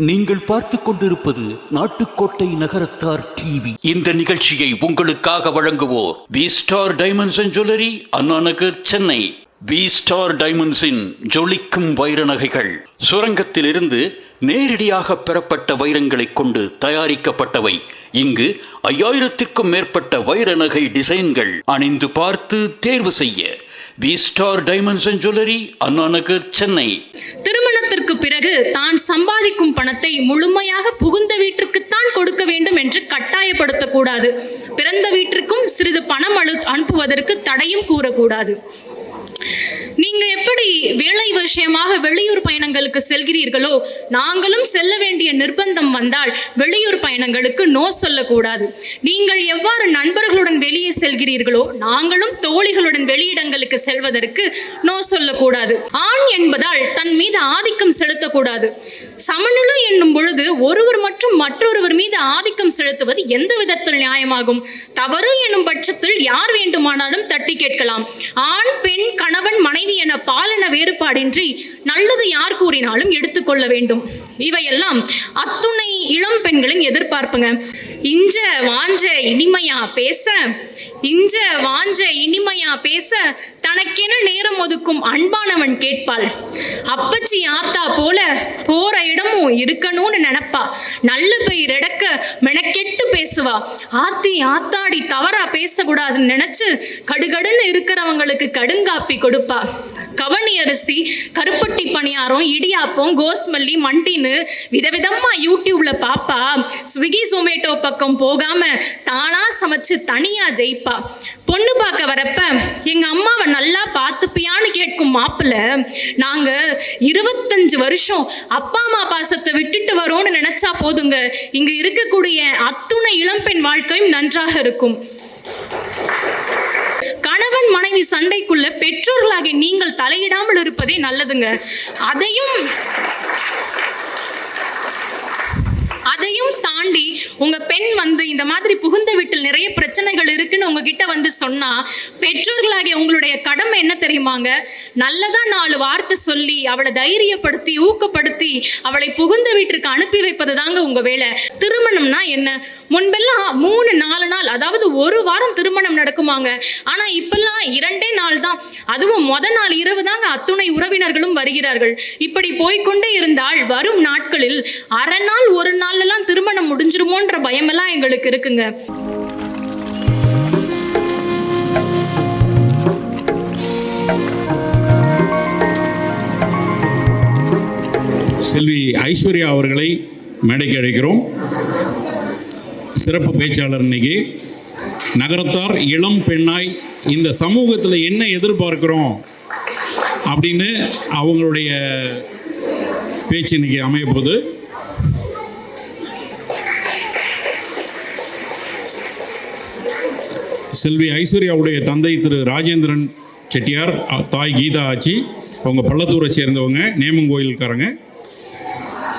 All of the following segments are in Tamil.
நீங்கள் பார்த்துக் கொண்டிருப்பது நாட்டுக்கோட்டை நகரத்தார் டிவி. இந்த நிகழ்ச்சியை உங்களுக்காக வழங்குவோர் B star diamonds and jewellery Anna Nagar Chennai V star டைமண்ட்ஸின் ஜொலிக்கும் வைர நகைகள் சுரங்கத்திலிருந்து நேரடியாக பெறப்பட்ட வைரங்களைக் கொண்டு தயாரிக்கப்பட்டவை. இங்கு ஐயாயிரத்திற்கும் மேற்பட்ட வைர நகை டிசைன்கள் அணிந்து பார்த்து தேர்வு செய்ய. B star diamonds and jewellery Anna Nagar Chennai திருமணத்திற்கு பிறகு தான் சம்பாதிக்கும் பணத்தை முழுமையாக புகுந்த வீட்டிற்குத்தான் கொடுக்க வேண்டும் என்று கட்டாயப்படுத்தக்கூடாது. பிறந்த வீட்டிற்கும் சிறிது பணம் அனு அனுப்புவதற்கு தடையும் கூறக்கூடாது. நீங்க எப்படி வேலை விஷயமாக வெளியூர் பயணங்களுக்கு செல்கிறீர்களோ நாங்களும் செல்ல வேண்டிய நிர்பந்தம் வந்தால் வெளியூர் பயணங்களுக்கு நோ சொல்லக்கூடாது. நீங்கள் எவ்வாறு நண்பர்களுடன் வெளியே செல்கிறீர்களோ நாங்களும் தோழிகளுடன் வெளியிடங்களுக்கு செல்வதற்கு நோ சொல்லக்கூடாது. ஆண் என்பதால் தன் மீது ஆதிக்கம் செலுத்தக்கூடாது. சமநிலை என்னும் பொழுது ஒருவர் மற்றும் மற்றொருவர் மீது ஆதிக்கம் செலுத்துவது எந்த விதத்தில் நியாயமாகும்? தவறு என்னும் பட்சத்தில் யார் வேண்டுமானாலும் தட்டி கேட்கலாம். ஆண் பெண் கணவன் மனைவி என பாலன வேறுபாடின்றி நல்லது யார் கூறினாலும் எடுத்துக்கொள்ள வேண்டும். இவையெல்லாம் அத்துணை இளம் பெண்களின் எதிர்பார்ப்புங்க. இஞ்ச வாஞ்ச இனிமையா பேச இஞ்ச வாஞ்ச இனிமையா பேச தனக்கென நேரம் ஒதுக்கும் அன்பானவன் கேட்பாள். அப்பச்சி ஆத்தா போல போற இடமும் இருக்கணும்னு நினைப்பா. நல்ல பெயர் எடக்க மெனக்கெட்டு பேசுவா. ஆத்தி ஆத்தாடி தவறா பேசக்கூடாதுன்னு நினைச்சு கடுகடுன்னு இருக்கிறவங்களுக்கு கடுங்காப்பி கொடுப்பா. கவனி அரிசி கருப்பட்டி பணியாரம் இடியாப்பம் கோஸ்மல்லி மண்டின்னு விதவிதமா யூடியூப்ல பாப்பா. ஸ்விக்கி ஜொமேட்டோ பக்கம் போகாம தானா சமைச்சு தனியா ஜெயிப்பா. பொண்ணு பார்க்க வரப்ப எங்க அம்மாவை நல்லா பார்த்துப்பியான்னு கேட்கும் மாப்பிள்ள நாங்க இருபத்தஞ்சு வருஷம் அப்பா அம்மா பாசத்தை விட்டுட்டு வரோம்னு நினைச்சா போதுங்க. இங்க இருக்கக்கூடிய அத்துணை இளம்பெண் வாழ்க்கையும் நன்றாக இருக்கும். கணவன் மனைவி சண்டைக்குள்ள பெற்றோர்களாகி நீங்கள் தலையிடாமல் இருப்பதே நல்லதுங்க. அதையும் தாண்டி உங்க பெண் வந்து இந்த மாதிரி புகுந்த வீட்டில் நிறைய பிரச்சனைகள் இருக்குன்னு உங்ககிட்ட வந்து சொன்னா பெற்றோர்களாகிய உங்களுடைய கடமை என்ன தெரியுமாங்க? நல்லதா நாலு வார்த்தை சொல்லி அவளை தைரியப்படுத்தி ஊக்கப்படுத்தி அவளை புகுந்த வீட்டிற்கு அனுப்பி வைப்பது தாங்க உங்க வேலை. திருமணம்னா என்ன? முன்பெல்லாம் மூணு நாலு நாள் அதாவது ஒரு வாரம் திருமணம் நடக்குமாங்க. ஆனா இப்பெல்லாம் இரண்டே நாள் தான். அதுவும் முத நாள் இரவு தாங்க அத்துணை உறவினர்களும் வருகிறார்கள். இப்படி போய்க்கொண்டே இருந்தால் வரும் நாட்களில் அரை நாள் ஒரு நாள்லாம் திருமணம் முடிஞ்சிருமோன்ற பயமெல்லாம் எங்களுக்கு இருக்குங்க. செல்வி ஐஸ்வர்யா அவர்களை மேடைக்கு அழைக்கிறோம். சிறப்பு பேச்சாளர் இன்னைக்கு. நகரத்தார் இளம் பெண்ணாய் இந்த சமூகத்தில் என்ன எதிர்பார்க்கிறோம் அப்படின்னு அவங்களுடைய பேச்சு இன்னைக்கு அமைய போகுது செல்வி ஐஸ்வர்யாவுடைய தந்தை திரு ராஜேந்திரன் செட்டியார் தாய் கீதா ஆச்சி அவங்க பள்ளத்தூரை சேர்ந்தவங்க நேமங்கோயில்காரங்க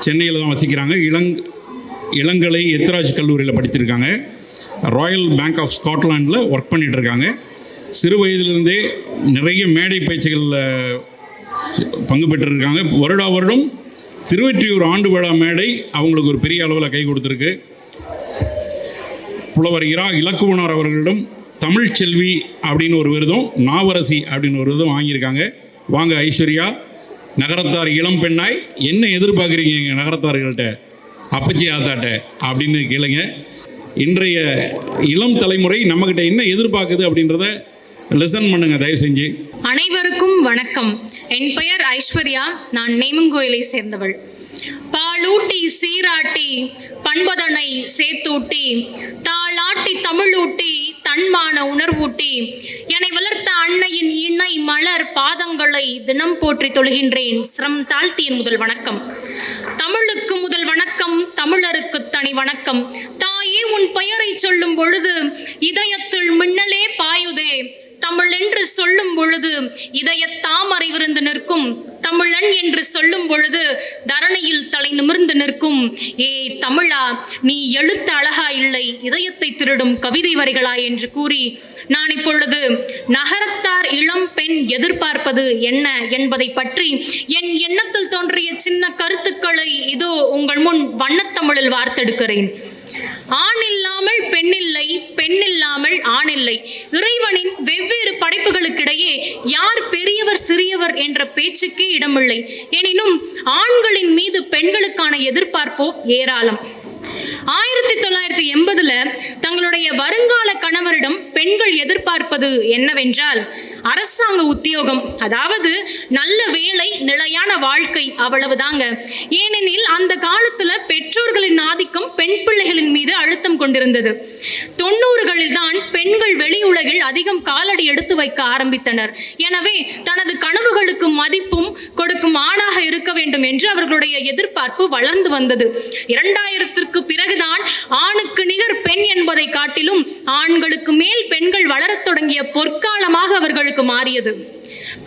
சென்னையில் தான் வசிக்கிறாங்க. இளங் இளங்கலை எத்ராஜ் கல்லூரியில் படித்திருக்காங்க. ராயல் பேங்க் ஆஃப் ஸ்காட்லாண்டில் ஒர்க் பண்ணிகிட்ருக்காங்க இருக்காங்க சிறு வயதிலிருந்தே நிறைய மேடை பேச்சுகளில் பங்கு பெற்றிருக்காங்க. வருடா வருடம் திருவெற்றியூர் ஆண்டு விழா மேடை அவங்களுக்கு ஒரு பெரிய அளவில் கை கொடுத்துருக்கு. புலவர் இரா இலக்குவனார் அவர்களிடம் தமிழ்ச்செல்வி அப்படின்னு ஒரு விருதும் நாவரசி அப்படின்னு ஒரு விருதும் வாங்கியிருக்காங்க. வாங்க ஐஸ்வர்யா நகரத்தார் இளம் பெண்ணாய் என்ன எதிர்பார்க்குறீங்க எங்கள் நகரத்தார்கள்ட்ட? அப்பச்சி ஆத்தாட்ட அப்படின்னு கேளுங்க. இன்றைய இளம் தலைமுறை நம்மக்கிட்ட என்ன எதிர்பார்க்குது அப்படின்றத லிசன் பண்ணுங்க தயவு செஞ்சு. அனைவருக்கும் வணக்கம். என் பெயர் ஐஸ்வர்யா நான் நேமங்கோயிலை சேர்ந்தவள். பாலூட்டி சீராட்டி பண்பதனை சேர்த்தூட்டி தாளாட்டி தமிழூட்டி தன்மான உணர்வூட்டி என்னை வளர்த்த அன்னையின் இணை மலர் பாதங்களை தினம் போற்றி தொழுகின்றேன். சிரம் தாழ்த்தியின் முதல் வணக்கம். தமிழுக்கு முதல் வணக்கம் தமிழருக்கு தனி வணக்கம். தாயே உன் பெயரை சொல்லும் பொழுது இதயத்தில் மின்னலே பாயுதே. தமிழ் என்று சொல்லும் பொழுது இதய தாமரை விருந்து நிற்கும். தமிழன் என்று சொல்லும் பொழுது தரணியில் தலை நிமிர்ந்து நிற்கும். ஏ தமிழா நீ எழுத்து அழகா இல்லை இதயத்தை திருடும் கவிதை வரிகளா என்று கூறி நான் இப்பொழுது நகரத்தார் இளம் பெண் எதிர்பார்ப்பது என்ன என்பதை பற்றி என் எண்ணத்தில் தோன்றிய சின்ன கருத்துக்களை இதோ உங்கள் முன் வண்ணத்தமிழில் வார்த்தெடுக்கிறேன். ஆண் இல்லாமல் பெண் இல்லை பெண் இல்லாமல் ஆண் இல்லை. இறைவனின் வெவ்வேறு படைப்புகளுக்கிடையே யார் பெரியவர் சிறியவர் என்ற பேச்சுக்கே இடமில்லை. எனினும் ஆண்களின் மீது பெண்களுக்கான எதிர்பார்ப்போ ஏராளம். ஆயிரத்தி தொள்ளாயிரத்தி எண்பதுல தங்களுடைய வருங்கால கணவரிடம் பெண்கள் எதிர்பார்ப்பது என்னவென்றால் அரசாங்க உத்தியோகம் அதாவது நல்ல வேலை நிலையான வாழ்க்கை அவ்வளவுதாங்க. ஏனெனில் அந்த காலத்துல பெற்றோர்களின் ஆதிக்கம் பெண் பிள்ளைகளின் மீது அழுத்தம் கொண்டிருந்தது. தொண்ணூறுகளில் தான் பெண்கள் வெளி உலகில் அதிகம் காலடி எடுத்து வைக்க ஆரம்பித்தனர். எனவே தனது கனவுகளுக்கு மதிப்பும் கொடுக்கும் ஆணாக இருக்க வேண்டும் என்று அவர்களுடைய எதிர்பார்ப்பு வளர்ந்து வந்தது. இரண்டாயிரத்திற்கு பிறகுதான் ஆணுக்கு நிகர் இருப்பதை காட்டிலும் ஆண்களுக்கு மேல் பெண்கள் வளரத் தொடங்கிய பொற்காலமாக அவர்களுக்கு மாறியது.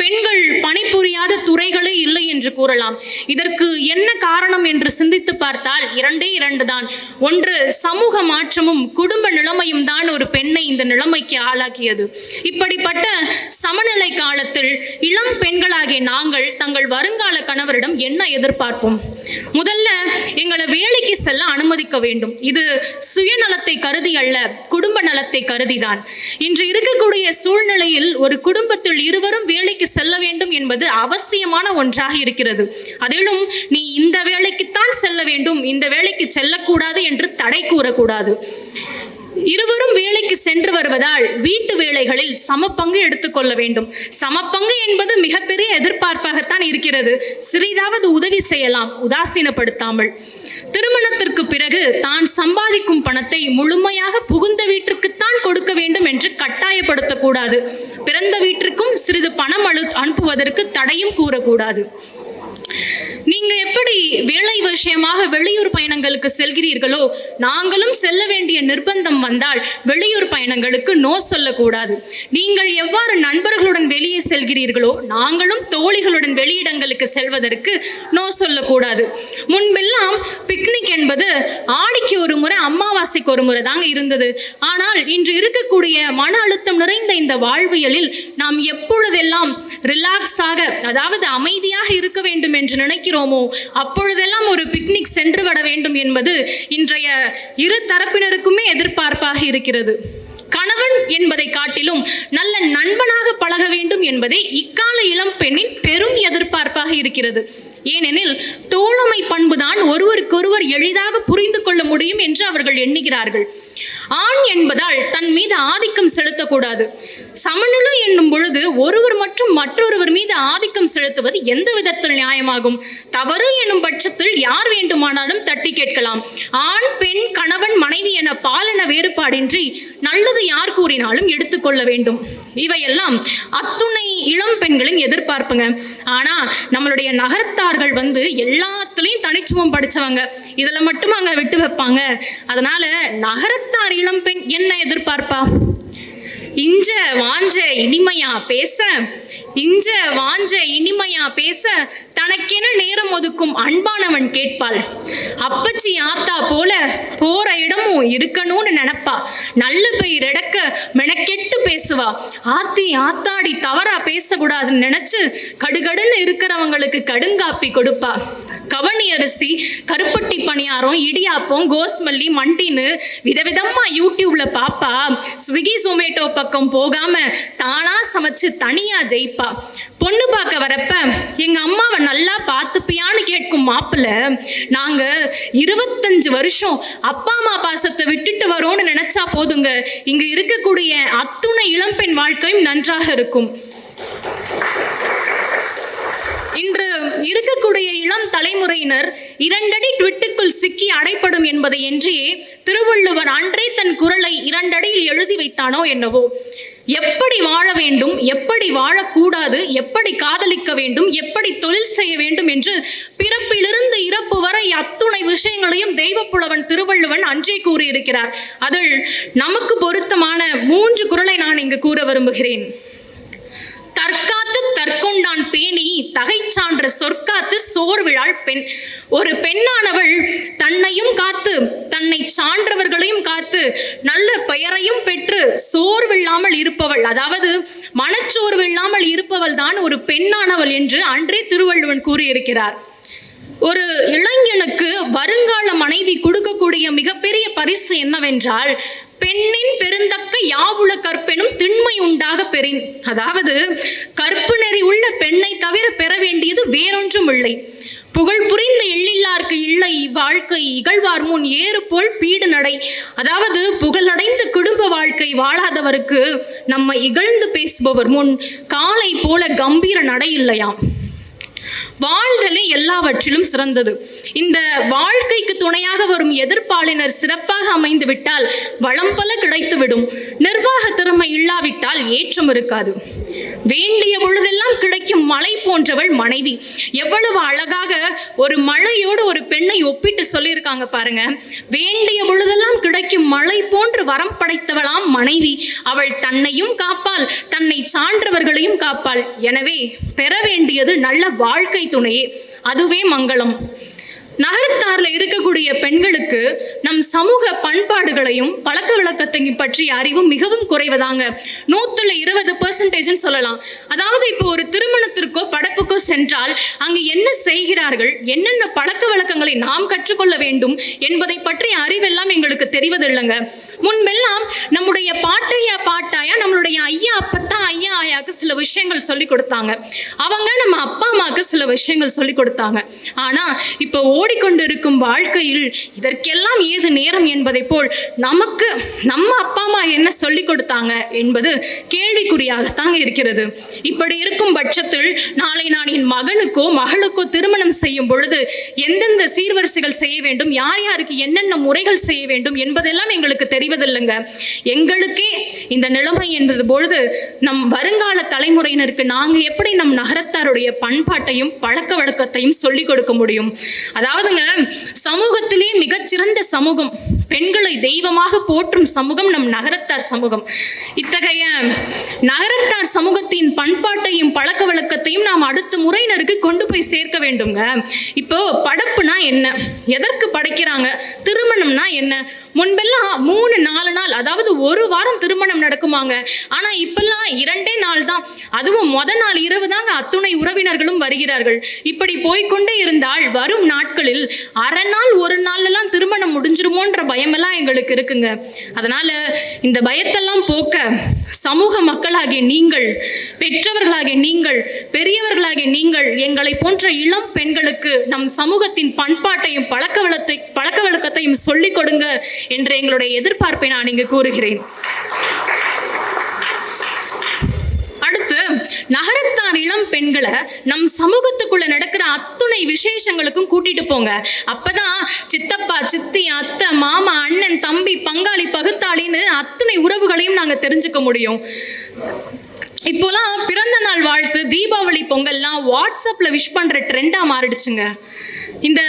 பெண்கள் பணிபுரியாத துறைகளே இல்லை என்று கூறலாம். இதற்கு என்ன காரணம் என்று சிந்தித்து பார்த்தால் இரண்டே இரண்டு தான். ஒன்று சமூக மாற்றமும் குடும்ப நிலைமையும் தான் ஒரு பெண்ணை இந்த நிலைமைக்கு ஆளாக்கியது. இப்படிப்பட்ட சமநிலை காலத்தில் இளம் பெண்களாகிய நாங்கள் தங்கள் வருங்கால கணவரிடம் என்ன எதிர்பார்ப்போம்? முதல்ல எங்களை வேலைக்கு செல்ல அனுமதிக்க வேண்டும். இது சுயநலத்தை கருதி அல்ல குடும்ப நலத்தை கருதிதான் இன்று இருக்கக்கூடிய சூழ்நிலையில் ஒரு குடும்பத்தில் இருவரும் வேலைக்கு செல்ல வேண்டும் என்பது அவசியமான ஒன்றாக இருக்கிறது. அதிலும் நீ இந்த வேலைக்குத்தான் செல்ல வேண்டும் இந்த வேலைக்கு செல்லக்கூடாது என்று தடை கூறக்கூடாது. இருவரும் வேலைக்கு சென்று வருவதால் வீட்டு வேலைகளில் சமப்பங்கு எடுத்துக்கொள்ள வேண்டும். சமப்பங்கு என்பது மிகப்பெரிய எதிர்பார்ப்பாகத்தான் இருக்கிறது. சிறிதாவது உதவி செய்யலாம் உதாசீனப்படுத்தாமல். திருமணத்திற்கு பிறகு தான் சம்பாதிக்கும் பணத்தை முழுமையாக புகுந்த வீட்டிற்குத்தான் கொடுக்க வேண்டும் என்று கட்டாயப்படுத்தக்கூடாது பிறந்த வீட்டிற்கும் சிறிது பணம் அனு அனுப்புவதற்கு தடையும் கூறக்கூடாது. நீங்க எப்படி வேலை விஷயமாக வெளியூர் பயணங்களுக்கு செல்கிறீர்களோ நாங்களும் செல்ல வேண்டிய நிர்பந்தம் வந்தால் வெளியூர் பயணங்களுக்கு நோ சொல்லக்கூடாது. நீங்கள் எவ்வாறு நண்பர்களுடன் வெளியே செல்கிறீர்களோ நாங்களும் தோழிகளுடன் வெளியிடங்களுக்கு செல்வதற்கு நோ சொல்லக்கூடாது. முன்பெல்லாம் பிக்னிக் என்பது ஆடிக்கு ஒரு முறை அமாவாசைக்கு ஒரு முறை தாங்க இருந்தது. ஆனால் இன்று இருக்கக்கூடிய மன அழுத்தம் நிறைந்த இந்த வாழ்வியலில் நாம் எப்பொழுதெல்லாம் ரிலாக்ஸாக அதாவது அமைதியாக இருக்க வேண்டும் என்று நினைக்கிறோமோ? அப்பொழுதெல்லாம் ஒரு பிக்னிக் சென்று விட வேண்டும் என்பது இன்றைய இரு தரப்பினருக்குமே எதிர்பார்ப்பாக இருக்கிறது. கணவன் என்பதை காட்டிலும் நல்ல நண்பனாக பழக வேண்டும் என்பதே இக்கால இளம் பெண்ணின் பெரும் எதிர்பார்ப்பாக இருக்கிறது. ஏனெனில் தோழமை பண்புதான் ஒருவருக்கொருவர் எளிதாக புரிந்து கொள்ள முடியும் என்று அவர்கள் எண்ணுகிறார்கள். ஆண் என்பதால் தன் மீது ஆதிக்கம் செலுத்தக்கூடாது. சமநிலை என்னும் பொழுது ஒருவர் மற்றும் மற்றொருவர் மீது ஆதிக்கம் செலுத்துவது எந்த விதத்தில் நியாயமாகும்? தவறு என்னும் பட்சத்தில் யார் வேண்டுமானாலும் தட்டி கேட்கலாம். ஆண் பெண் கணவன் மனைவி என பாலின வேறுபாடின்றி நல்லது யார் கூறினாலும் எடுத்துக்கொள்ள வேண்டும். இவையெல்லாம் அத்துணை இளம் பெண்களின் எதிர்பார்ப்புங்க. ஆனா நம்மளுடைய நகரத்தார்கள் வந்து எல்லாத்துலேயும் தனிச்சுவம் படிச்சவங்க. இதில் மட்டும் அங்கே விட்டு வைப்பாங்க. அதனால நகரத்தார் இளம் பெண் என்ன எதிர்பார்ப்பா? இஞ்ச வாஞ்ச இனிமையா பேச இஞ்ச வாஞ்ச இனிமையா பேச தனக்கென நேரம் ஒதுக்கும் அன்பானவன் கேட்பாள். அப்பச்சி ஆத்தா போல போற இடமும் இருக்கணும்னு நினைப்பா. நல்ல பெயர் எடக்க மெனக்கெட்டு பேசுவா. ஆத்தி ஆத்தாடி தவறா பேசக்கூடாதுன்னு நினைச்சு கடுகடுன்னு இருக்கிறவங்களுக்கு கடுங்காப்பி கொடுப்பா. கவனி அரிசி கருப்பட்டி பணியாரம் இடியாப்பம் கோஸ்மல்லி மண்டின்னு விதவிதமா யூடியூப்ல பாப்பா. ஸ்விக்கி ஜொமேட்டோ பக்கம் போகாம தானா சமைச்சு தனியா ஜெயிப்பா. பொண்ணு பார்க்க வரப்ப எங்க அம்மாவை நல்லா பார்த்துப்பியான்னு கேட்கும் மாப்பிள்ள நாங்க இருபத்தஞ்சு வருஷம் அப்பா அம்மா பாசத்தை விட்டுட்டு வரோம்னு நினைச்சா போதுங்க. இங்க இருக்கக்கூடிய அத்துணை இளம்பெண் வாழ்க்கையும் நன்றாக இருக்கும். இன்று இருக்கக்கூடிய இளம் தலைமுறையினர் இரண்டடி ட்விட்டுக்குள் சிக்கி அடைப்படும் என்பதை என்றியே திருவள்ளுவர் அன்றே தன் குரலை இரண்டடியில் எழுதி வைத்தானோ என்னவோ. எப்படி வாழ வேண்டும் எப்படி வாழக்கூடாது எப்படி காதலிக்க வேண்டும் எப்படி தொழில் செய்ய வேண்டும் என்று பிறப்பிலிருந்து இறப்பு வரை அத்துணை விஷயங்களையும் தெய்வப்புலவன் திருவள்ளுவன் அன்றே கூறியிருக்கிறார். அதில் நமக்கு பொருத்தமான மூன்று குரலை நான் இங்கு கூற விரும்புகிறேன். தற்காத்து தற்கொண்டான் பேணி தகை சான்ற சொற்காத்து சோர்விழாள் பெண். ஒரு பெண்ணானவள் தன்னையும் காத்து தன்னை சான்றவர்களையும் காத்து நல்ல பெயரையும் பெற்று சோர்வில்லாமல் இருப்பவள். அதாவது மனச்சோர்வு இல்லாமல் இருப்பவள் தான் ஒரு பெண்ணானவள் என்று அன்றே திருவள்ளுவன் கூறியிருக்கிறார். ஒரு இளைஞனுக்கு வருங்கால மனைவி கொடுக்கக்கூடிய மிகப்பெரிய பரிசு என்னவென்றால் பெண்ணின் பெருந்தக்க யாவுல கற்பெனும் திண்மை உண்டாக பெறின். அதாவது கற்பு நெறி உள்ள பெண்ணை தவிர பெற வேண்டியது வேறொன்றும் இல்லை. புகழ் புரிந்த எள்ளில்லார்க்கு இல்லை வாழ்க்கை இகழ்வார் முன் ஏறு போல் பீடு நடை. அதாவது புகழடைந்த குடும்ப வாழ்க்கை வாழாதவருக்கு நம்ம இகழ்ந்து பேசுபவர் முன் காலை போல கம்பீர நடை இல்லையாம். வாழ்தலே எல்லாவற்றிலும் சிறந்தது. இந்த வாழ்க்கைக்கு துணையாக வரும் எதிர்ப்பாளினர் சிறப்பாக அமைந்து விட்டால் வளம் பல கிடைத்துவிடும். நிர்வாக திறமை இல்லாவிட்டால் ஏற்றம் இருக்காது. வேண்டிய பொழுதெல்லாம் கிடைக்கும் மலை போன்றவள் மனைவி. எவ்வளவு அழகாக ஒரு மழையோடு ஒரு பெண்ணை ஒப்பிட்டு சொல்லியிருக்காங்க பாருங்க. வேண்டிய பொழுதெல்லாம் கிடைக்கும் மழை போன்று வரம் படைத்தவளாம் மனைவி. அவள் தன்னையும் காப்பாள் தன்னை சான்றவர்களையும் காப்பாள். எனவே பெற வேண்டியது நல்ல வாழ்க்கை துணையே அதுவே மங்களம். நகரத்தாரில் இருக்கக்கூடிய பெண்களுக்கு நம் சமூக பண்பாடுகளையும் பழக்க வழக்கத்தையும் பற்றிய அறிவும் மிகவும் குறைவதாங்க. நூத்துல இருபது பெர்சன்டேஜ்னு சொல்லலாம். அதாவது இப்போ ஒரு திருமணத்திற்கோ படப்புக்கோ சென்றால் அங்கு என்ன செய்கிறார்கள் என்னென்ன பழக்க வழக்கங்களை நாம் கற்றுக்கொள்ள வேண்டும் என்பதை பற்றிய அறிவெல்லாம் எங்களுக்கு தெரிவதில்லைங்க. முன்பெல்லாம் நம்முடைய பாட்டையா பாட்டாயா நம்மளுடைய ஐயா அப்பத்தான் ஐயா ஆயாக்கு சில விஷயங்கள் சொல்லி கொடுத்தாங்க. அவங்க நம்ம அப்பா அம்மாவுக்கு சில விஷயங்கள் சொல்லி கொடுத்தாங்க. ஆனா இப்போ ஓடிக்கொண்டிருக்கும் வாழ்க்கையில் இதற்கெல்லாம் ஏது நேரம் என்பதை போல் நமக்கு நம்ம அப்பா அம்மா என்ன சொல்லி கொடுத்தாங்க என்பது கேள்விக்குறியாகத்தாங்க இருக்கிறது. இப்படி இருக்கும் பட்சத்தில் நாளை நான் என் மகனுக்கோ மகளுக்கோ திருமணம் செய்யும் பொழுது எந்தெந்த சீர்வரிசைகள் செய்ய வேண்டும் யார் யாருக்கு என்னென்ன முறைகள் செய்ய வேண்டும் என்பதெல்லாம் எங்களுக்கு தெரிவதில்லைங்க. எங்களுக்கே இந்த நிலைமை என்பது பொழுது நம் வருங்கால தலைமுறையினருக்கு நாங்கள் எப்படி நம் நகரத்தாருடைய பண்பாட்டையும் பழக்க வழக்கத்தையும் சொல்லிக் கொடுக்க முடியும்? அதாவது அதாவதுங்க சமூகத்திலே மிகச்சிறந்த சமூகம் பெண்களை தெய்வமாக போற்றும் சமூகம் நம் நகரத்தார் சமூகம். இத்தகைய நகரத்தார் சமூகத்தின் பண்பாட்டையும் பழக்க வழக்கத்தையும் நாம் அடுத்த முறையினருக்கு கொண்டு போய் சேர்க்க வேண்டுங்க இப்போ படப்புனா என்ன? எதற்கு படைக்கிறாங்க? திருமணம்னா என்ன? முன்பெல்லாம் மூணு நாலு நாள் அதாவது ஒரு வாரம் திருமணம் நடக்குமாங்க. ஆனா இப்பெல்லாம் இரண்டே நாள் தான். அதுவும் முத நாள் இரவு தாங்க அத்துணை உறவினர்களும் வருகிறார்கள். இப்படி போய்க்கொண்டே இருந்தால் வரும் நாட்கள் நாட்களில் அரை நாள் ஒரு நாள்லாம் திருமணம் முடிஞ்சிருமோன்ற பயமெல்லாம் எங்களுக்கு இருக்குங்க. அதனால இந்த பயத்தெல்லாம் போக்க சமூக மக்களாகிய நீங்கள் பெற்றவர்களாகிய நீங்கள் பெரியவர்களாகிய நீங்கள் எங்களை போன்ற இளம் பெண்களுக்கு நம் சமூகத்தின் பண்பாட்டையும் பழக்க வளத்தை பழக்க வழக்கத்தையும் சொல்லிக் கொடுங்க என்று எங்களுடைய எதிர்பார்ப்பை நான் இங்கு கூறுகிறேன். நகரத்தார் இளம் பெண்களை நம் சமூகத்துக்குள்ள நடக்கிற அத்துணை விசேஷங்களுக்கும் கூட்டிட்டு போங்க. அப்பதான் சித்தப்பா சித்தி அத்தை மாமா அண்ணன் தம்பி பங்காளி பகுத்தாளின்னு அத்துணை உறவுகளையும் நாங்க தெரிஞ்சுக்க முடியும். இப்போலாம் பிறந்த நாள் வாழ்த்து தீபாவளி பொங்கல்லாம் வாட்ஸ்அப்ல விஷ் பண்ற ட்ரெண்டா மாறிடுச்சுங்க. இந்த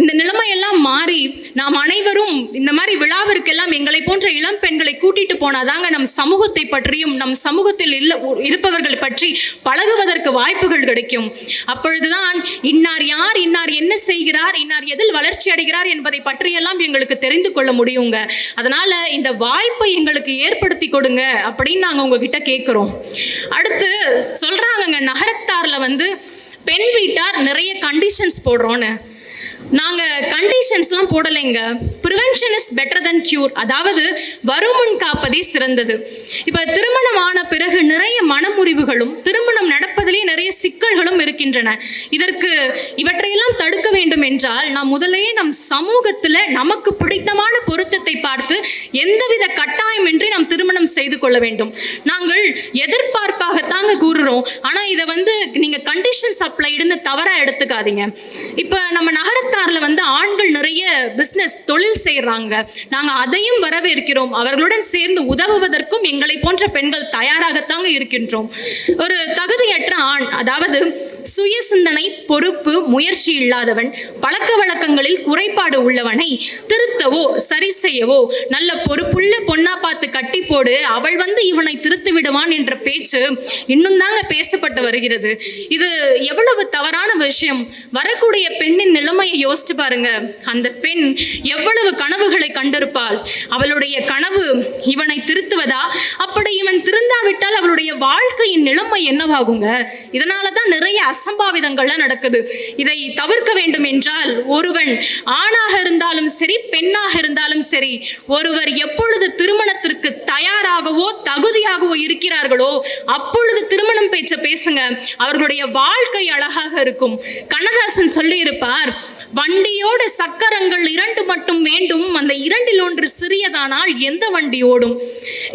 இந்த நிலைமையெல்லாம் மாறி நாம் அனைவரும் இந்த மாதிரி விழாவிற்கெல்லாம் எங்களை போன்ற இளம் பெண்களை கூட்டிட்டு போனாதாங்க நம் சமூகத்தை பற்றியும் நம் சமூகத்தில் இல்ல இருப்பவர்கள் பற்றி பழகுவதற்கு வாய்ப்புகள் கிடைக்கும். அப்பொழுதுதான் இன்னார் யார் இன்னார் என்ன செய்கிறார் இன்னார் எதில் வளர்ச்சி அடைகிறார் என்பதை பற்றியெல்லாம் எங்களுக்கு தெரிந்து கொள்ள முடியுங்க. அதனால இந்த வாய்ப்பை எங்களுக்கு ஏற்படுத்தி கொடுங்க அப்படின்னு நாங்கள் உங்ககிட்ட கேட்குறோம் அடுத்து சொல்றாங்கங்க நகரத்தார்ல வந்து பெண் வீட்டார் நிறைய கண்டிஷன்ஸ் போடுறோன்னு. நாங்கள் கண்டிஷன்ஸ்லாம் போடலைங்க. Prevention is better than cure அதாவது வருமுன் காப்பதே சிறந்தது. இப்போ திருமணம் ஆன பிறகு நிறைய மனமுறிவுகளும் திருமணம் நடப்பதிலே நிறைய சிக்கல்களும் இருக்கின்றன. இதற்கு இவற்றையெல்லாம் தடுக்க வேண்டும் என்றால் நாம் முதலையே நம் சமூகத்தில் நமக்கு பிடித்தமான பொருத்தத்தை பார்த்து எந்தவித கட்டாயமின்றி நாம் திருமணம் செய்து கொள்ள வேண்டும். நாங்கள் எதிர்பார்ப்பாகத்தாங்க கூறுறோம். ஆனால் இதை வந்து நீங்கள் கண்டிஷன்ஸ் அப்ளைடுன்னு தவறாக எடுத்துக்காதீங்க. இப்போ நம்ம நகரத்தை நகரத்தாரில் வந்து ஆண்கள் நிறைய பிஸ்னஸ் தொழில் செய்கிறாங்க நாங்க அதையும் வரவேற்கிறோம். அவர்களுடன் சேர்ந்து உதவுவதற்கும் எங்களை போன்ற பெண்கள் தயாராகத்தாங்க இருக்கின்றோம். ஒரு தகுதியற்ற ஆண் அதாவது சுய சிந்தனை பொறுப்பு முயற்சி இல்லாதவன் பழக்க வழக்கங்களில் குறைபாடு உள்ளவனை திருத்தவோ சரி செய்யவோ நல்ல பொறுப்புள்ள பொண்ணா பார்த்து கட்டி போடு அவள் வந்து இவனை திருத்து விடுவான் என்ற பேச்சு இன்னும் தாங்க பேசப்பட்டு வருகிறது. இது எவ்வளவு தவறான விஷயம். வரக்கூடிய பெண்ணின் நிலைமையை யோசிச்சு பாருங்க. அந்த பெண் எவ்வளவு கனவுகளை கண்டிருப்பாள். அவளுடைய கனவு இவனை திருத்துவதா? அப்படி இவன் திருந்தாவிட்டால் அவளுடைய வாழ்க்கையின் நிலைமை என்னவாகுங்க? இதனால தான் நிறைய அசம்பாவிதங்கள்லாம் நடக்குது. இதை தவிர்க்க வேண்டும் என்றால் ஒருவன் ஆணாக இருந்தாலும் சரி பெண்ணாக இருந்தாலும் சரி ஒருவர் எப்பொழுது திருமணத்திற்கு தயாராகவோ தகுதியாகவோ இருக்கிறார்களோ அப்பொழுது திருமணம் பேச்ச பேசுங்க. அவர்களுடைய வாழ்க்கை அழகாக இருக்கும். கண்ணதாசன் சொல்லியிருப்பார் வண்டியோட சக்கரங்கள் இரண்டு மட்டும் வேண்டும். அந்த இரண்டில் ஒன்று சிறியதானால் எந்த வண்டி ஓடும்?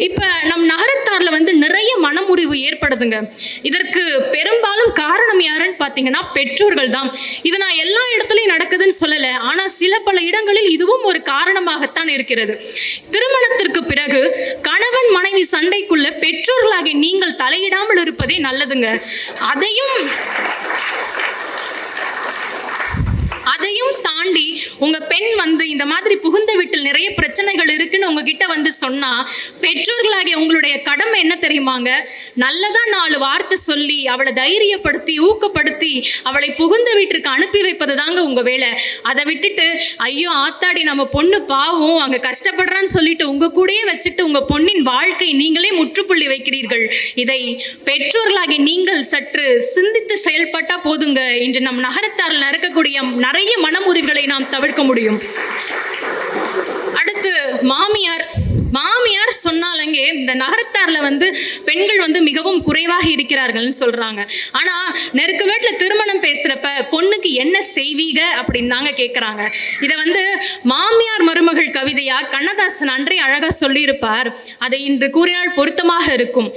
இப்ப நம் நகரத்தார்ல வந்து நிறைய மனமுறிவு ஏற்படுதுங்க. இதற்கு பெரும்பாலும் காரணம் யாருன்னு பார்த்தீங்கன்னா பெற்றோர்கள் தான். இது நான் எல்லா இடத்துலையும் நடக்குதுன்னு சொல்லலை. ஆனா சில பல இடங்களில் இதுவும் ஒரு காரணமாகத்தான் இருக்கிறது. திருமணத்திற்கு பிறகு கணவன் மனைவி சண்டைக்குள்ள பெற்றோர்களாகி நீங்கள் தலையிடாமல் இருப்பதே நல்லதுங்க. அதையும் அதையும் தாண்டி உங்க பெண் வந்து இந்த மாதிரி புகுந்த வீட்டில் நிறைய பிரச்சனைகள் இருக்குன்னு உங்ககிட்ட வந்து சொன்னா பெற்றோர்களாகிய உங்களுடைய கடமை என்ன தெரியுமாங்க? நல்லதா நாலு வார்த்தை சொல்லி அவளை தைரியப்படுத்தி ஊக்கப்படுத்தி அவளை புகுந்த வீட்டிற்கு அனுப்பி வைப்பது தாங்க உங்க வேலை. அதை விட்டுட்டு ஐயோ ஆத்தாடி நம்ம பொண்ணு பாவம் அங்க கஷ்டப்படுறான்னு சொல்லிட்டு உங்க கூடயே வச்சுட்டு உங்க பொண்ணின் வாழ்க்கை நீங்களே முற்றுப்புள்ளி வைக்கிறீர்கள். இதை பெற்றோர்களாகிய நீங்கள் சற்று சிந்தித்து செயல்பட்டா போதுங்க. இன்று நம் நகரத்தாரில் நடக்கக்கூடிய நிறைய மனமுறிவுகளை நாம் தவிர்க்க முடியும். அடுத்து மாமியார் மாமியார் சொன்னாலங்க இந்த நகரத்தார்ல வந்து பெண்கள் வந்து மிகவும் குறைவாக இருக்கிறார்கள்னு சொல்றாங்க. ஆனா நெருக்க வீட்டில் திருமணம் பேசுறப்ப பொண்ணுக்கு என்ன செய்வீக அப்படின்னு தாங்க கேட்குறாங்க இதை வந்து மாமியார் மருமகள் கவிதையா கண்ணதாசன் அன்றே அழகா சொல்லியிருப்பார். அதை இன்று கூறினால் பொருத்தமாக இருக்கும்.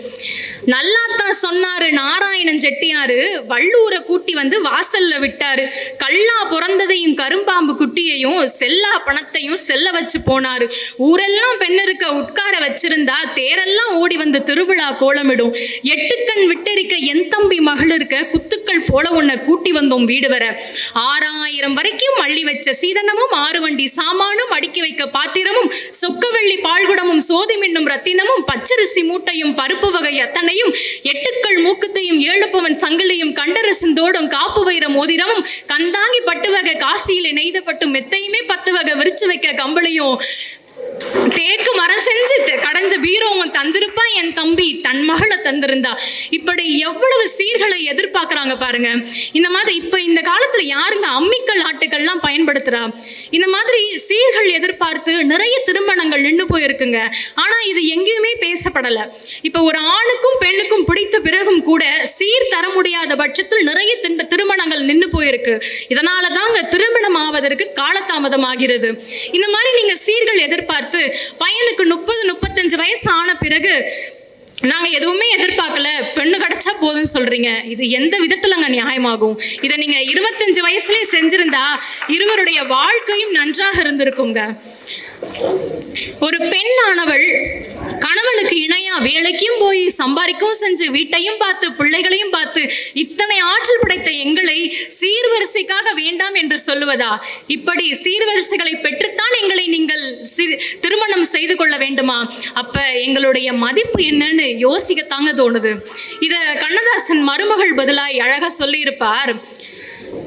நல்லாத்தான் சொன்னாரு நாராயணன் செட்டியாரு. வள்ளூரை கூட்டி வந்து வாசல்ல விட்டாரு. கல்லா பிறந்ததையும் கரும்பாம்பு குட்டியையும் செல்லா பணத்தையும் செல்ல வச்சு போனாரு. ஊரெல்லாம் பெண் இருக்க உட்கார வச்சிருந்தா தேரெல்லாம் ஓடி வந்து திருவிழா கோலமிடும். எட்டுக்கண் விட்டெரிக்க என் தம்பி மகள் இருக்க குத்துக்கள் போல உன்னை கூட்டி வந்தோம் வீடு வர. ஆறாயிரம் வரைக்கும் அள்ளி வச்ச சீதனமும் ஆறு வண்டி சாமானும் அடுக்கி வைக்க பாத்திரமும் சொக்கவெள்ளி பால்குடமும் சோதி மின்னும் ரத்தினமும் பச்சரிசி மூட்டையும் பருப்பு வகை அத்தனையும் எட்டுக்கள் மூக்குத்தையும் ஏழு பவன் சங்கிலியும் கண்டரசிந்தோடும் காப்பு வைர மோதிரமும் கந்தாங்கி பட்டு வகை காசியில நெய்தப்பட்டு மெத்தையுமே பத்து வகை விரிச்சு வைக்க கம்பளையும். தேக்கு மரம் செஞ்சு கடைஞ்ச பீரோவும் தந்திருப்பா என் தம்பி தன் மகளை தந்திருந்தா. இப்படி எவ்வளவு சீர்களை எதிர்பார்க்கறாங்க பாருங்க. இந்த மாதிரி இப்ப இந்த காலத்துல யாருங்க அம்மிக்கல் ஆட்டுக்கள்லாம் பயன்படுத்துறா? இந்த மாதிரி சீர்கள் எதிர்பார்த்து நிறைய திருமணங்கள் நின்று போயிருக்குங்க. ஆனா இது எங்கேயுமே பேசப்படல. இப்ப ஒரு ஆணுக்கும் பெண்ணுக்கும் பிடித்த பிறகும் கூட சீர் தர முடியாத பட்சத்தில் நிறைய திருமணங்கள் நின்று போயிருக்கு. இதனால தாங்க திருமணம் ஆவதற்கு காலதாமதம் ஆகிறது. இந்த மாதிரி நீங்க சீர்கள் எதிர்பார்த்து பையனுக்கு முப்பது முப்பத்தஞ்சு வயசு ஆன பிறகு நாங்கள் எதுவுமே எதிர்பார்க்கல. பெண்ணு கிடைச்சா போதும்னு சொல்கிறீங்க இது எந்த விதத்துலங்க நியாயமாகும்? இதை நீங்கள் இருபத்தஞ்சு வயசுலேயே செஞ்சுருந்தா இருவருடைய வாழ்க்கையும் நன்றாக இருந்திருக்குங்க ஒரு பெண்ணானவள் கணவனுக்கு இணையா வேலைக்கும் போய் சம்பாதிக்கவும் செஞ்சு வீட்டையும் பார்த்து பிள்ளைகளையும் பார்த்து இத்தனை ஆற்றல் படைத்த எங்களை சீர்வரிசைக்காக வேண்டாம் என்று சொல்லுவதா? இப்படி சீர்வரிசைகளை பெற்றுத்தான் எங்களை நீங்கள் திருமணம் செய்து கொள்ள வேண்டுமா? அப்ப எங்களுடைய மதிப்பு என்னன்னு யோசிக்கத்தாங்க தோணுது. இத கண்ணதாசன் மருமகள் பதிலாய் அழகா சொல்லியிருப்பார்.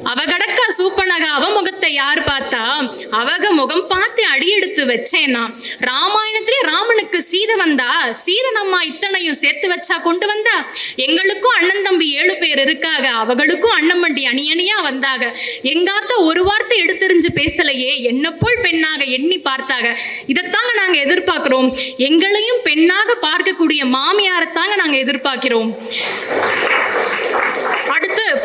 அவ கடக்க சூப்பனக அவமுகத்தை யார் பார்த்தா? அவக முகம் பார்த்து அடியெடுத்து வச்சேனா. ராமாயணத்திலே ராமனுக்கு சீதை வந்தா? சீதை நம்ம இத்தனையும் சேர்த்து வச்சா கொண்டு வந்தா? எங்களுக்கும் அண்ணன் தம்பி ஏழு பேர் இருக்காக. அவகளுக்கும் அண்ணன் வண்டி அணி அணியா வந்தாக. எங்காத்த ஒரு வார்த்தை எடுத்தெறிஞ்சு பேசலையே. என்ன போல் பெண்ணாக எண்ணி பார்த்தாக. இதைத்தாங்க நாங்க எதிர்பார்க்கிறோம். எங்களையும் பெண்ணாக பார்க்கக்கூடிய மாமியாரத்தாங்க நாங்க எதிர்பார்க்கிறோம்.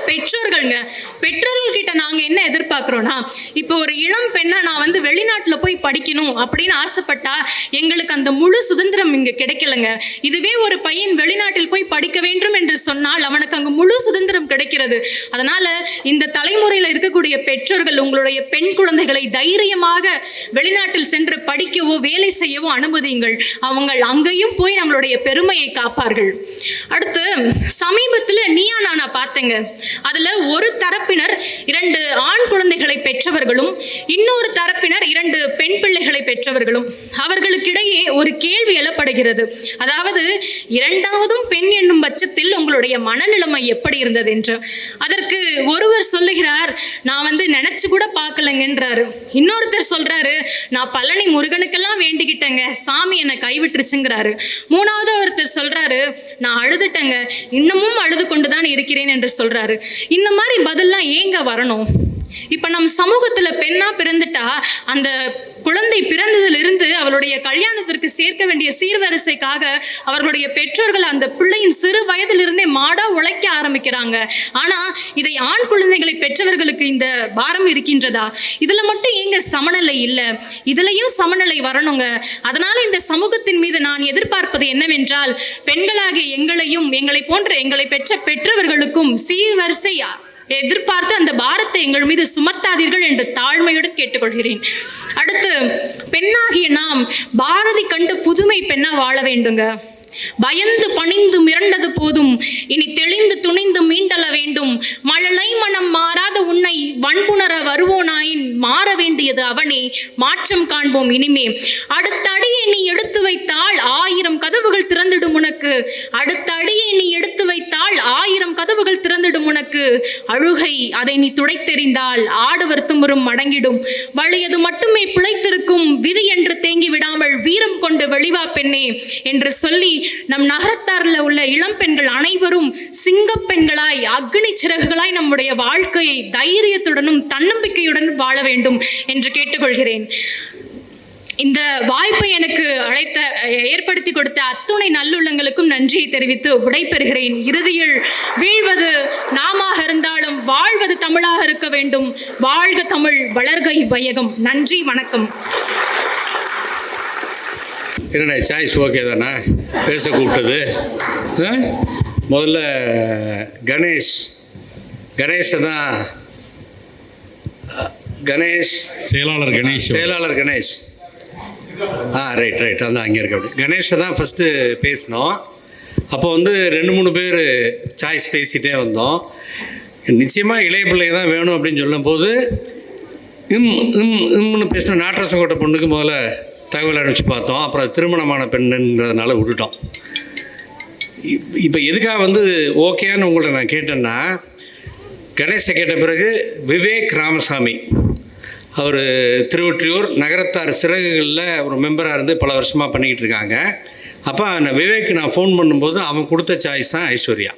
பெற்றோர்கள்ங்க. பெற்றோர்கள் கிட்ட நாங்க என்ன எதிர்பார்க்கிறோம்னா இப்போ ஒரு இளம் பெண்ணா நான் வந்து வெளிநாட்டுல போய் படிக்கணும் அப்படின்னு ஆசைப்பட்டா எங்களுக்கு அந்த முழு சுதந்திரம் இங்க கிடைக்கலங்க. இதுவே ஒரு பையன் வெளிநாட்டில் போய் படிக்க வேண்டும் என்று சொன்னால் அவனுக்கு அங்கே முழு சுதந்திரம் கிடைக்கிறது. அதனால இந்த தலைமுறையில் இருக்கக்கூடிய பெற்றோர்கள் உங்களுடைய பெண் குழந்தைகளை தைரியமாக வெளிநாட்டில் சென்று படிக்கவோ வேலை செய்யவோ அனுமதியுங்கள். அவங்க அங்கேயும் போய் நம்மளுடைய பெருமையை காப்பார்கள். அடுத்து சமீபத்தில் நீயா நானா பார்த்தேங்க அதுல ஒரு தரப்பினர் இரண்டு ஆண் குழந்தைகளை பெற்றவர்களும் இன்னொரு தரப்பினர் இரண்டு பெண் பிள்ளைகளை பெற்றவர்களும். அவர்களுக்கிடையே ஒரு கேள்வி எழப்படுகிறது. அதாவது இரண்டாவதும் பெண் என்னும் பட்சத்தில் உங்களுடைய மனநிலைமை எப்படி இருந்தது என்று. அதற்கு ஒருவர் சொல்லுகிறார் நான் வந்து நினைச்சு கூட பார்க்கலங்கன்றாரு. இன்னொருத்தர் சொல்றாரு நான் பழனி முருகனுக்கெல்லாம் வேண்டிக்கிட்டேங்க. சாமி என்னை கைவிட்டுருச்சுங்கிறாரு. மூணாவது ஒருத்தர் சொல்றாரு நான் அழுதுட்டேங்க. இன்னமும் அழுது கொண்டு தான் இருக்கிறேன் என்று சொல்றாரு. இந்த மாதிரி பதிலாம் ஏங்க வரணும்? இப்போ நம்ம சமூகத்தில் பெண்ணாக பிறந்துட்டா அந்த குழந்தை பிறந்ததிலிருந்து அவளுடைய கல்யாணத்திற்கு சேர்க்க வேண்டிய சீர்வரிசைக்காக அவர்களுடைய பெற்றோர்கள் அந்த பிள்ளையின் சிறு வயதிலிருந்தே மாடா உழைக்க ஆரம்பிக்கிறாங்க. ஆனால் இதை ஆண் குழந்தைகளை பெற்றவர்களுக்கு இந்த பாரம் இருக்கின்றதா? இதில் மட்டும் எங்கள் சமநிலை இல்லை? இதுலையும் சமநிலை வரணுங்க. அதனால இந்த சமூகத்தின் மீது நான் எதிர்பார்ப்பது என்னவென்றால் பெண்களாகிய எங்களையும் எங்களை போன்ற எங்களை பெற்ற பெற்றவர்களுக்கும் சீர்வரிசை எதிர்பார்த்து அந்த பாரத்தை எங்கள் மீது சுமத்தாதீர்கள் என்று தாழ்மையுடன் கேட்டுக்கொள்கிறேன். அடுத்து பெண்ணாகிய நாம் பாரதி கண்டு புதுமை பெண்ணா வாழ வேண்டுங்க. பயந்து பணிந்து மிரண்டது போதும். இனி தெளிந்து துணிந்து மீண்டல வேண்டும். மழலை மனம் மாறாத உன்னை வன்புணர வருவோனாயின் மாற வேண்டியது அவனே. மாற்றம் காண்போம் இனிமே. அடுத்த அடியை நீ எடுத்து வைத்தால் ஆயிரம் கதவுகள் திறந்திடும் உனக்கு. அடுத்த அடியை நீ எடுத்து வைத்தால் ஆயிரம் கதவுகள் திறந்திடும் உனக்கு. அழுகை அதை நீ துடைத்தெறிந்தால் ஆடவர் துமுறும் அடங்கிடும் வழியது மட்டுமே பிழைத்திருக்கும். விதி என்று தேங்கி விடாமல் வீரம் கொண்டு வெளிவா பெண்ணே என்று சொல்லி நம் நகரத்தாரில் உள்ள இளம் பெண்கள் அனைவரும் சிங்கப்பெண்களாய் அக்னி சிறகுகளாய் நம்முடைய வாழ்க்கையை தைரியத்துடனும் தன்னம்பிக்கையுடன் வாழ வேண்டும் என்று கேட்டுக்கொள்கிறேன். இந்த வாய்ப்பை எனக்கு அழைத்த ஏற்படுத்தி கொடுத்த அத்துணை நல்லுள்ளங்களுக்கும் நன்றியை தெரிவித்து விடைபெறுகிறேன். இறுதியில் வீழ்வது நாமாக இருந்தாலும் வாழ்வது தமிழாக இருக்க வேண்டும். வாழ்க தமிழ் வளர்கை வையகம் நன்றி வணக்கம். என்னண்ணே சாய்ஸ் ஓகே தானே? பேச கூப்பிட்டது? முதல்ல கணேஷ். கணேஷை தான் கணேஷ். செயலாளர் கணேஷ். செயலாளர் கணேஷ். ஆ ரைட் ரைட் அதான் அங்கே இருக்க கணேஷை தான் ஃபஸ்ட்டு பேசினோம். அப்போ வந்து ரெண்டு மூணு பேர் சாய்ஸ் பேசிகிட்டே வந்தோம். நிச்சயமாக இளைய பிள்ளை தான் வேணும் அப்படின்னு சொல்லும்போது இம் இம் இம்னு பேசின நாட்டரசங்கோட்டை பொண்ணுக்கு முதல்ல தகவல் அனுப்பிச்சு பார்த்தோம். அப்புறம் திருமணமான பெண்ணுங்கிறதுனால விட்டுட்டோம். இப்போ எதுக்காக வந்து ஓகேன்னு உங்கள்ட்ட நான் கேட்டேன்னா கணேஷை கேட்ட பிறகு விவேக் ராமசாமி. அவர் திருவொற்றியூர் நகரத்தார் சிறகுகளில் ஒரு மெம்பராக இருந்து பல வருஷமாக பண்ணிக்கிட்டு இருக்காங்க. அப்போ நான் விவேக் நான் ஃபோன் பண்ணும்போது அவன் கொடுத்த சாய்ஸ் தான் ஐஸ்வர்யா.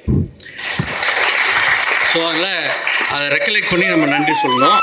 ஸோ அதில் அதை ரெக்கலெக்ட் பண்ணி நம்ம நன்றி சொல்லணும்.